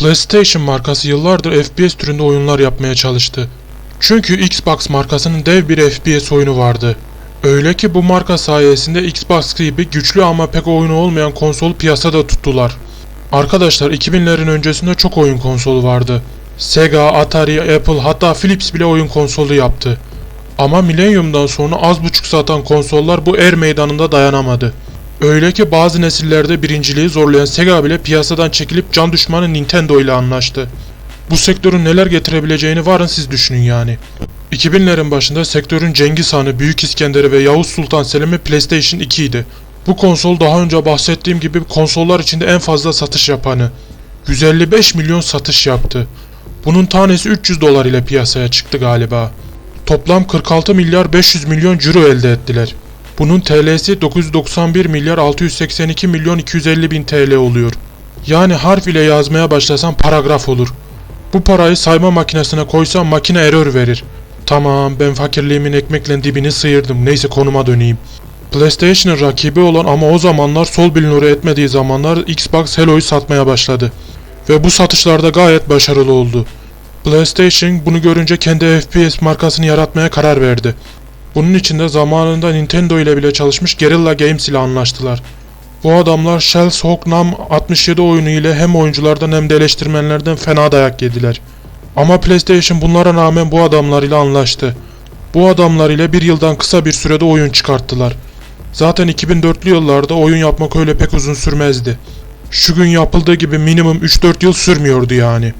PlayStation markası yıllardır FPS türünde oyunlar yapmaya çalıştı. Çünkü Xbox markasının dev bir FPS oyunu vardı. Öyle ki bu marka sayesinde Xbox gibi güçlü ama pek oyunu olmayan konsol piyasada tuttular. Arkadaşlar 2000'lerin öncesinde çok oyun konsolu vardı. Sega, Atari, Apple hatta Philips bile oyun konsolu yaptı. Ama Millennium'dan sonra az buçuk satan konsollar bu er meydanında dayanamadı. Öyle ki bazı nesillerde birinciliği zorlayan Sega bile piyasadan çekilip can düşmanı Nintendo ile anlaştı. Bu sektörün neler getirebileceğini varın siz düşünün yani. 2000'lerin başında sektörün Cengiz Han'ı, Büyük İskender'i ve Yavuz Sultan Selim'i PlayStation 2 idi. Bu konsol daha önce bahsettiğim gibi konsollar içinde en fazla satış yapanı. 155 milyon satış yaptı. Bunun tanesi 300 dolar ile piyasaya çıktı galiba. Toplam 46 milyar 500 milyon euro elde ettiler. Bunun TL'si 991 milyar 682 milyon 250 bin TL oluyor. Yani harf ile yazmaya başlasan paragraf olur. Bu parayı sayma makinesine koysam makine error verir. Tamam ben fakirliğimin ekmekle dibini sıyırdım. Neyse konuma döneyim. PlayStation'ın rakibi olan ama o zamanlar sol bilinuru etmediği zamanlar Xbox Hello'yu satmaya başladı. Ve bu satışlarda gayet başarılı oldu. PlayStation bunu görünce kendi FPS markasını yaratmaya karar verdi. Bunun için de zamanında Nintendo ile bile çalışmış Guerrilla Games ile anlaştılar. Bu adamlar Shells Hawk Nam 67 oyunu ile hem oyunculardan hem de eleştirmenlerden fena dayak yediler. Ama PlayStation bunlara rağmen bu adamlar ile anlaştı. Bu adamlar ile bir yıldan kısa bir sürede oyun çıkarttılar. Zaten 2004'lü yıllarda oyun yapmak öyle pek uzun sürmezdi. Şu gün yapıldığı gibi minimum 3-4 yıl sürmüyordu yani.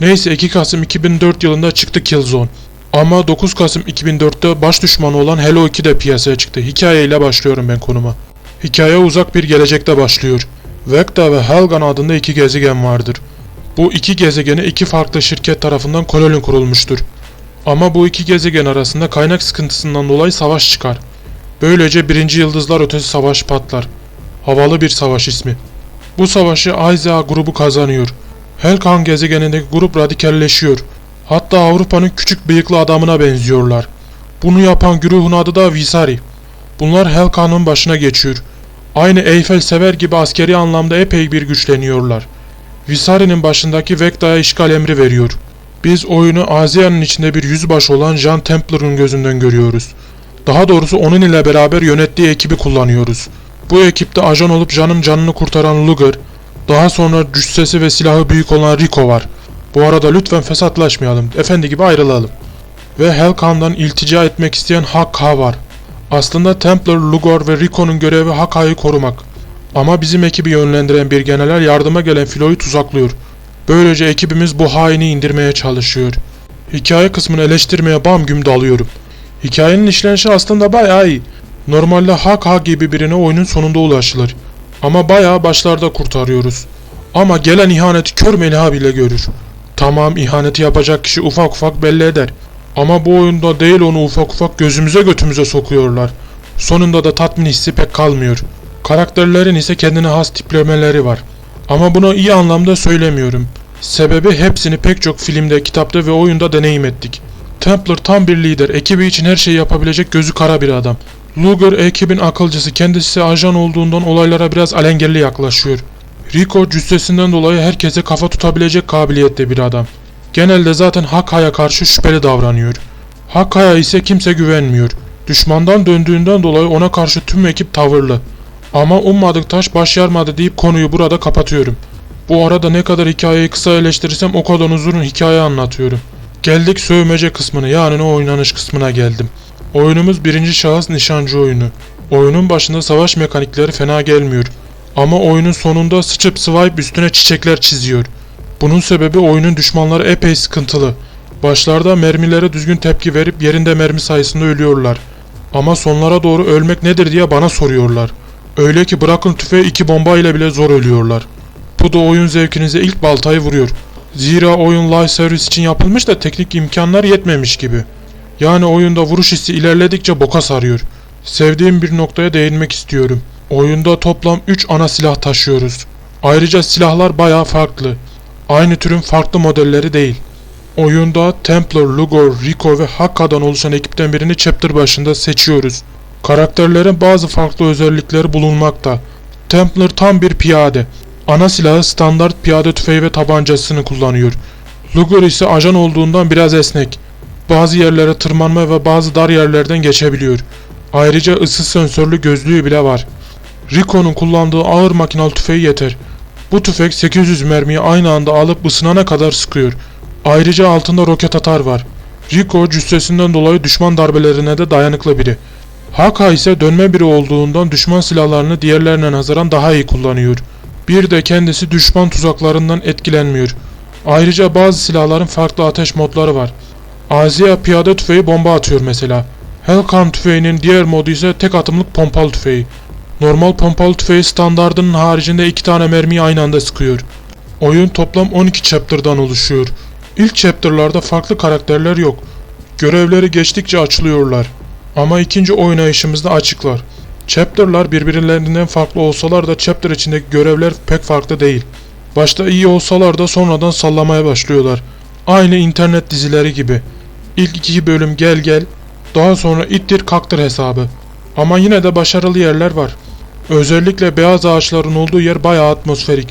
Neyse 2 Kasım 2004 yılında çıktı Killzone. Ama 9 Kasım 2004'te baş düşmanı olan Halo 2 de piyasaya çıktı. Hikayeyle başlıyorum ben konuma. Hikaye uzak bir gelecekte başlıyor. Vecta ve Helgan adında iki gezegen vardır. Bu iki gezegene iki farklı şirket tarafından koloni kurulmuştur. Ama bu iki gezegen arasında kaynak sıkıntısından dolayı savaş çıkar. Böylece birinci yıldızlar ötesi savaş patlar. Havalı bir savaş ismi. Bu savaşı Isaiah grubu kazanıyor. Helkan gezegenindeki grup radikalleşiyor. Hatta Avrupa'nın küçük bıyıklı adamına benziyorlar. Bunu yapan güruhun adı da Visari. Bunlar Helkan'ın başına geçiyor. Aynı Eyfel sever gibi askeri anlamda epey bir güçleniyorlar. Visari'nin başındaki Vecta'ya işgal emri veriyor. Biz oyunu Azia'nın içinde bir yüzbaşı olan Jean Templar'ın gözünden görüyoruz. Daha doğrusu onun ile beraber yönettiği ekibi kullanıyoruz. Bu ekipte ajan olup Jean'ın canını kurtaran Luger, daha sonra cüssesi ve silahı büyük olan Rico var. Bu arada lütfen fesatlaşmayalım, efendi gibi ayrılalım. Ve Hellcan'dan iltica etmek isteyen Hakka var. Aslında Templar, Lugor ve Rico'nun görevi Hakka'yı korumak. Ama bizim ekibi yönlendiren bir general yardıma gelen Filo'yu tuzaklıyor. Böylece ekibimiz bu haini indirmeye çalışıyor. Hikaye kısmını eleştirmeye bam güm dalıyorum. Hikayenin işlenişi aslında bayağı iyi. Normalde Hakka gibi birine oyunun sonunda ulaşılır. Ama bayağı başlarda kurtarıyoruz. Ama gelen ihaneti kör Meliha bile görür. Tamam ihaneti yapacak kişi ufak ufak belli eder. Ama bu oyunda değil onu ufak ufak gözümüze götümüze sokuyorlar. Sonunda da tatmin hissi pek kalmıyor. Karakterlerin ise kendine has tiplemeleri var. Ama bunu iyi anlamda söylemiyorum. Sebebi hepsini pek çok filmde, kitapta ve oyunda deneyim ettik. Templar tam bir lider, ekibi için her şeyi yapabilecek gözü kara bir adam. Luger ekibin akılcısı, kendisi ajan olduğundan olaylara biraz alengelli yaklaşıyor. Rico cüssesinden dolayı herkese kafa tutabilecek kabiliyette bir adam. Genelde zaten Hakka'ya karşı şüpheli davranıyor. Hakka'ya ise kimse güvenmiyor. Düşmandan döndüğünden dolayı ona karşı tüm ekip tavırlı. Ama ummadık taş baş yarmadı deyip konuyu burada kapatıyorum. Bu arada ne kadar hikayeyi kısa eleştirirsem o kadar uzun hikaye anlatıyorum. Geldik sövmece kısmına yani o oynanış kısmına geldim. Oyunumuz birinci şahıs nişancı oyunu. Oyunun başında savaş mekanikleri fena gelmiyor. Ama oyunun sonunda sıçıp swipe üstüne çiçekler çiziyor. Bunun sebebi oyunun düşmanları epey sıkıntılı. Başlarda mermilere düzgün tepki verip yerinde mermi sayısında ölüyorlar. Ama sonlara doğru ölmek nedir diye bana soruyorlar. Öyle ki bırakın tüfeği iki bomba ile bile zor ölüyorlar. Bu da oyun zevkinize ilk baltayı vuruyor. Zira oyun live servis için yapılmış da teknik imkanlar yetmemiş gibi. Yani oyunda vuruş hissi ilerledikçe boka sarıyor. Sevdiğim bir noktaya değinmek istiyorum. Oyunda toplam 3 ana silah taşıyoruz. Ayrıca silahlar bayağı farklı. Aynı türün farklı modelleri değil. Oyunda Templar, Lugor, Rico ve Hakka'dan oluşan ekipten birini chapter başında seçiyoruz. Karakterlerin bazı farklı özellikleri bulunmakta. Templar tam bir piyade. Ana silahı standart piyade tüfeği ve tabancasını kullanıyor. Luger ise ajan olduğundan biraz esnek. Bazı yerlere tırmanma ve bazı dar yerlerden geçebiliyor. Ayrıca ısı sensörlü gözlüğü bile var. Rico'nun kullandığı ağır makinalı tüfeği yeter. Bu tüfek 800 mermiyi aynı anda alıp ısınana kadar sıkıyor. Ayrıca altında roket atar var. Rico cüssesinden dolayı düşman darbelerine de dayanıklı biri. Haka ise dönme biri olduğundan düşman silahlarını diğerlerine nazaran daha iyi kullanıyor. Bir de kendisi düşman tuzaklarından etkilenmiyor. Ayrıca bazı silahların farklı ateş modları var. Azia piyade tüfeği bomba atıyor mesela. Hellcan tüfeğinin diğer modu ise tek atımlık pompalı tüfeği. Normal pompalı tüfeği standardının haricinde iki tane mermiyi aynı anda sıkıyor. Oyun toplam 12 chapter'dan oluşuyor. İlk chapter'larda farklı karakterler yok. Görevleri geçtikçe açılıyorlar. Ama ikinci oynayışımızda açıklar. Chapter'lar birbirlerinden farklı olsalar da chapter içindeki görevler pek farklı değil. Başta iyi olsalar da sonradan sallamaya başlıyorlar. Aynı internet dizileri gibi. İlk iki bölüm gel gel, daha sonra ittir kaktır hesabı. Ama yine de başarılı yerler var. Özellikle beyaz ağaçların olduğu yer bayağı atmosferik.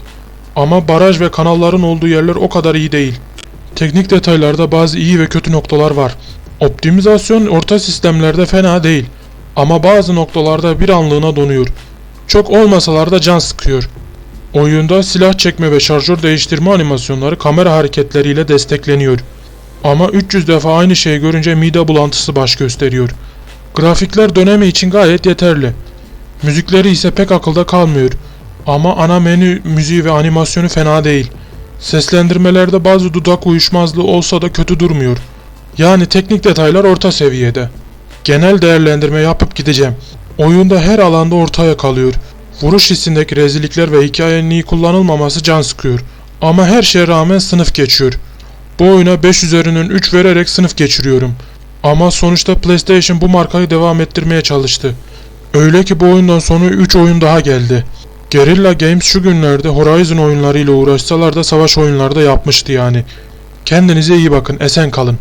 Ama baraj ve kanalların olduğu yerler o kadar iyi değil. Teknik detaylarda bazı iyi ve kötü noktalar var. Optimizasyon orta sistemlerde fena değil. Ama bazı noktalarda bir anlığına donuyor. Çok olmasalar da can sıkıyor. Oyunda silah çekme ve şarjör değiştirme animasyonları kamera hareketleriyle destekleniyor. Ama 300 defa aynı şeyi görünce mide bulantısı baş gösteriyor. Grafikler dönemi için gayet yeterli. Müzikleri ise pek akılda kalmıyor. Ama ana menü müziği ve animasyonu fena değil. Seslendirmelerde bazı dudak uyuşmazlığı olsa da kötü durmuyor. Yani teknik detaylar orta seviyede. Genel değerlendirme yapıp gideceğim. Oyunda her alanda ortaya kalıyor. Vuruş hissindeki rezillikler ve hikayenin iyi kullanılmaması can sıkıyor. Ama her şeye rağmen sınıf geçiyor. Bu oyuna 5 üzerinden 3 vererek sınıf geçiriyorum. Ama sonuçta PlayStation bu markayı devam ettirmeye çalıştı. Öyle ki bu oyundan sonra 3 oyun daha geldi. Guerrilla Games şu günlerde Horizon oyunlarıyla uğraşsalar da savaş oyunları da yapmıştı yani. Kendinize iyi bakın, esen kalın.